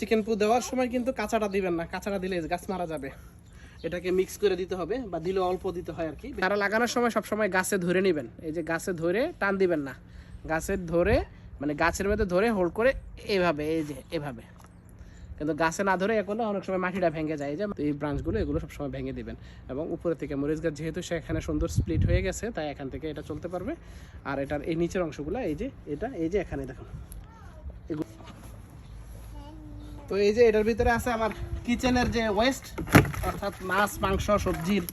Chicken পু দেওয়ার সময় কিন্তু কাঁচাটা দিবেন না। কাঁচাটা দিলে গাছ মারা যাবে। এটাকে মিক্স করে দিতে হবে বা দিলে অল্প দিতে হয় আর কি। তারা লাগানোর সময় সব সময় গাছে ধরে নেবেন। এই যে গাছে ধরে টান দিবেন না। গাছের ধরে মানে গাছের মধ্যে ধরে হোল্ড করে এভাবে, এই যে এভাবে। কিন্তু গাছে না ধরে এ করলে অনেক সময় মাটিটা ভেঙে যায়। যে এই ব্রাঞ্চগুলো এগুলো সবসময় ভেঙে দিবেন। এবং উপরে থেকে মরিচ গাছ যেহেতু সেখানে সুন্দর স্প্লিট হয়ে গেছে, তাই এখান থেকে এটা চলতে পারবে। আর এটার এই নিচের অংশগুলো, এই যে এটা, এই যে এখানে দেখুন। এগুলো তো এই যে এটার ভিতরে আছে আমার কিচেনের যে ওয়েস্ট অর্থাৎ মাছ, মাংস সবজির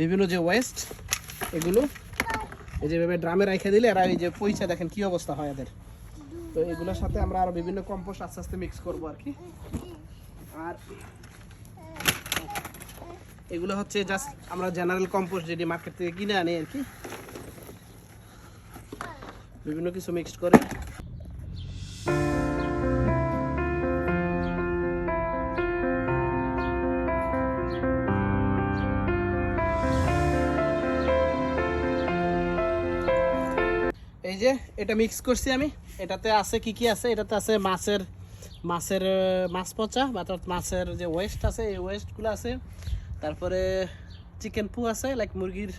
বিভিন্ন যে ওয়েস্ট এগুলো এই যেভাবে ড্রামে রেখে দিলে এরা এই যে পয়সা দেখেন কি অবস্থা হয় এদের। তো এগুলোর সাথে আমরা আরও বিভিন্ন কম্পোস্ট আস্তে আস্তে মিক্স করব আর কি। আর এগুলো হচ্ছে জাস্ট আমরা জেনারেল কম্পোস্ট যেটি মার্কেট থেকে কিনে আনি আর কি। বিভিন্ন কিছু মিক্সড করে এই যে, এটা মিক্স করছি আমি। এটাতে আছে কি কি আছে? এটাতে আছে মাছের মাছের মাছ পচা, বা মাছের যে ওয়েস্ট আছে, এই ওয়েস্টগুলো আছে। তারপরে চিকেন পু আছে লাইক মুরগির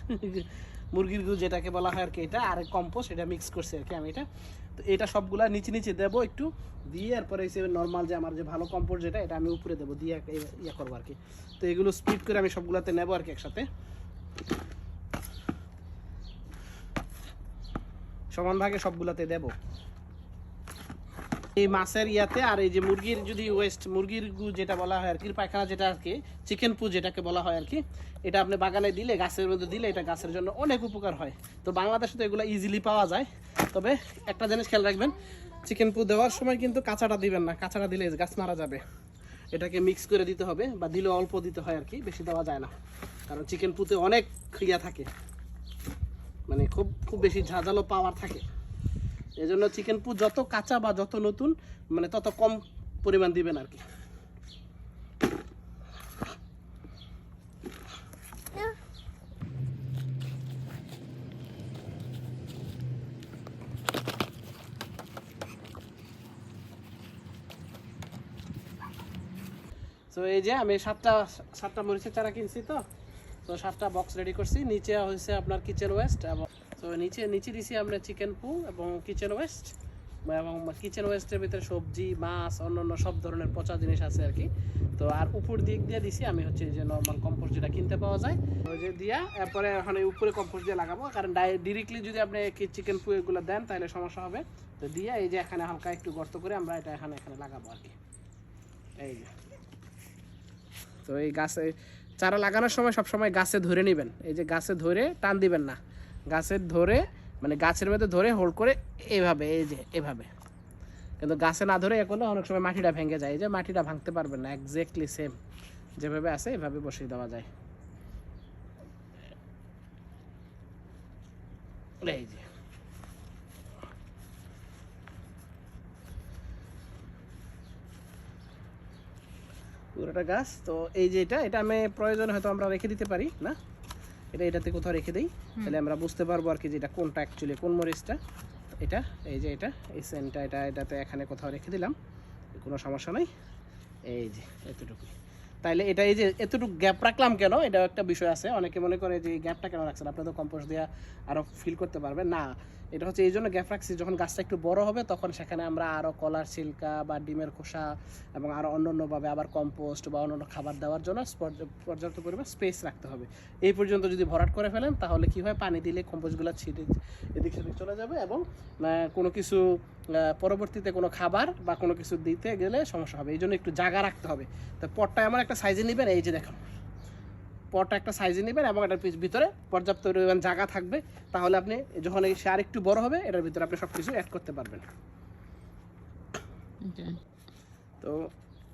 মুরগির গু যেটাকে বলা হয় আর কি এটা, আর কম্পোস্ট এটা মিক্স করছি আর কি আমি এটা। তো এটা সবগুলা নিচে নিচে দেবো একটু, দিয়ে এরপরে হিসেবে নর্মাল যে আমার যে ভালো কম্পোস্ট যেটা, এটা আমি উপরে দেবো, দিয়ে ইয়ে করব আর কি। তো এগুলো স্পিড করে আমি সবগুলাতে নেব আর কি একসাথে। সমান ভাগে সবগুলাতে দেব। এই মাছের ইয়াতে আর এই যে মুরগির যদি ওয়েস্ট মুরগির গু যেটা বলা হয় আর কি, পায়খানা যেটা আর কি চিকেন পু যেটাকে বলা হয় আর কি, এটা আপনি বাগানে দিলে, গাছের মধ্যে দিলে এটা গাছের জন্য অনেক উপকার হয়। তো বাংলাদেশে তো এগুলো ইজিলি পাওয়া যায়। তবে একটা জিনিস খেয়াল রাখবেন চিকেন পু দেওয়ার সময় কিন্তু কাঁচাটা দিবেন না, কাঁচাটা দিলে গাছ মারা যাবে। এটাকে মিক্স করে দিতে হবে বা দিলে অল্প দিতে হয় আর কি, বেশি দেওয়া যায় না। কারণ চিকেন পুতে অনেক ইয়া থাকে। মানে খুব খুব বেশি ঝাঁঝালো পাওয়ার থাকে। এই জন্য চিকেন পু যত কাঁচা বা যত নতুন মানে তত কম পরিমাণ দিবেন আর কি। তো এই যে আমি সাতটা সাতটা মরিচের চারা কিনছি তো। তো সাতটা বক্স রেডি করছি। নিচে হয়েছে আপনার কিচেন ওয়েস্ট এবং তো নিচে নিচে দিছি আমরা চিকেন পু এবং কিচেন ওয়েস্ট এবং কিচেন ওয়েস্টের ভিতরে সবজি, মাছ, অন্যান্য সব ধরনের পচা জিনিস আছে আর কি। তো আর উপর দিক দিয়ে দিছি আমি হচ্ছে যে নর্মাল কম্পোস্ট যেটা কিনতে পাওয়া যায়, ওই যে দিয়া এরপরে এখন উপরে কম্পোস্ট দিয়ে লাগাবো। কারণ ডিরেক্টলি যদি আপনি চিকেন পু এগুলো দেন তাহলে সমস্যা হবে। তো দিয়ে এই যে এখানে হালকা একটু গর্ত করে আমরা এটা এখানে এখানে লাগাবো আর কি। এই যে। তো এই গাছে চারা লাগানোর সময় সব সময় গাছে ধরে নেবেন। এই যে গাছে ধরে টান দিবেন না। গাছের ধরে মানে গাছের মধ্যে ধরে হোল্ড করে এভাবে, এই যে এভাবে। কিন্তু গাছে না ধরে এ করলে অনেক সময় মাটিটা ভেঙে যায়। এই যে মাটিটা ভাঙতে পারবেন না একজ্যাক্টলি সেম যেভাবে আছে, এভাবে বসিয়ে দেওয়া যায়। এই যে। পুরোটা গাছ। তো এই যে এটা এটা আমি প্রয়োজন হয়তো আমরা রেখে দিতে পারি না? এটা এটাতে কোথাও রেখে দিই। তাহলে আমরা বুঝতে পারব আর কি যে এটা কোনটা অ্যাকচুয়ালি কোন মরিচটা। এটা এই যে এটা এই সেন্টটা এটা এটাতে এখানে কোথাও রেখে দিলাম। কোনো সমস্যা নাই। এই যে এতটুকু তাইলে এটা এই যে এতটুকু গ্যাপ রাখলাম কেন? এটাও একটা বিষয় আছে। অনেকে মনে করে যে গ্যাপটা কেন রাখছেন? আপনি তো কম্পোস্ট দেওয়া আরও ফিল করতে পারবেন। না, এটা হচ্ছে এই জন্য গ্যাপ রাখছি। যখন গাছটা একটু বড় হবে, তখন সেখানে আমরা আরও কলার ছিলকা বা ডিমের খোসা এবং আরও অন্য অন্যভাবে আবার কম্পোস্ট বা অন্যান্য খাবার দেওয়ার জন্য পর্য- পর্যাপ্ত পরিমাণ স্পেস রাখতে হবে। এই পর্যন্ত যদি ভরাট করে ফেলেন, তাহলে কি হয়? পানি দিলে কম্পোস্টগুলো ছিটে এদিক সেদিক চলে যাবে এবং কোনো কিছু পরবর্তীতে কোনো খাবার বা কোনো কিছু দিতে গেলে সমস্যা হবে। এই জন্য একটু জায়গা রাখতে হবে। তো পটটা আমার একটা সাইজে নেবেন এই যে দেখুন। পটটা একটা সাইজে নেবেন এবং এটার ভিতরে পর্যাপ্ত পরিমাণ জায়গা থাকবে। তাহলে আপনি যখন এই সার একটু বড় হবে এটার ভিতরে আপনি সব কিছু অ্যাড করতে পারবেন। তো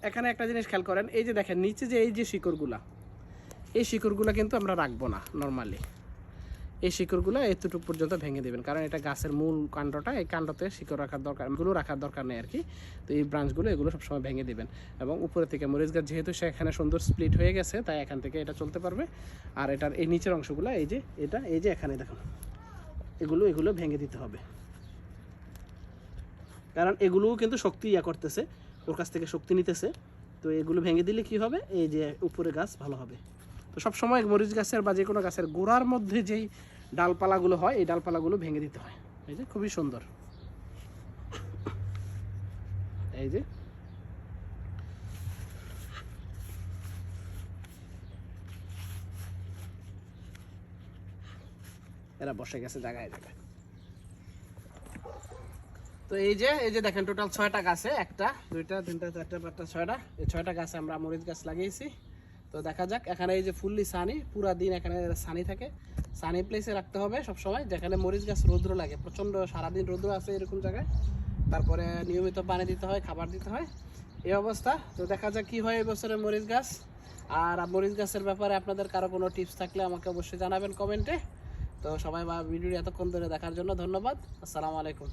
এখানে একটা জিনিস খেয়াল করেন এই যে দেখেন নিচে যে এই যে শিকড়গুলা এই শিকড়গুলো কিন্তু আমরা রাখব না নর্মালি এই শিকড়গুলো এতটুকু পর্যন্ত ভেঙে দেবেন। কারণ এটা গাছের মূল কাণ্ডটা, এই কাণ্ডতে শিকড় রাখার দরকার, এগুলো রাখার দরকার নেই আর কি তো এই ব্রাঞ্চগুলো এগুলো সবসময় ভেঙে দেবেন। এবং উপরে থেকে মরিচ গাছ যেহেতু সেখানে সুন্দর স্প্লিট হয়ে গেছে, তাই এখান থেকে এটা চলতে পারবে। আর এটার এই নিচের অংশগুলো, এই যে এটা, এই যে এখানে দেখুন, এগুলো এগুলো ভেঙে দিতে হবে। কারণ এগুলোও কিন্তু শক্তি ইয়া করতেছে, ওর কাছ থেকে শক্তি নিতেছে। তো এগুলো ভেঙে দিলে কি হবে? এই যে উপরে গাছ ভালো হবে। তো সব সময় মরিচ গাছের বা যে কোনো গাছের গোড়ার মধ্যে যেই ডালপালাগুলো হয়, এই ডালপালাগুলো ভেঙে দিতে হয়। এই যে, খুবই সুন্দর। এই যে। এরা বসে গেছে জায়গায় জায়গায়। তো এই যে এই যে দেখেন, টোটাল ছয়টা গাছে, একটা, দুইটা, তিনটা, চারটা, পাঁচটা, ছয়টা। এই ছয়টা গাছে আমরা মরিচ গাছ লাগিয়েছি। তো দেখা যাক, এখানে এই যে ফুললি সানি পুরা দিন এখানে সানি থাকে। সানি প্লেসে রাখতে হবে সব সময় যেখানে মরিচ গাছ রৌদ্র লাগে। প্রচণ্ড সারাদিন রৌদ্র আছে এরকম জায়গায়। তারপরে নিয়মিত পানি দিতে হয়, খাবার দিতে হয়। এই অবস্থা। তো দেখা যাক কি হয় এবছরে মরিচ গাছ। আর মরিচ গাছের ব্যাপারে আপনাদের কারও কোনো টিপস থাকলে আমাকে অবশ্যই জানাবেন কমেন্টে। তো সবাই ভিডিওটি এতক্ষণ ধরে দেখার জন্য ধন্যবাদ। আসসালামু আলাইকুম।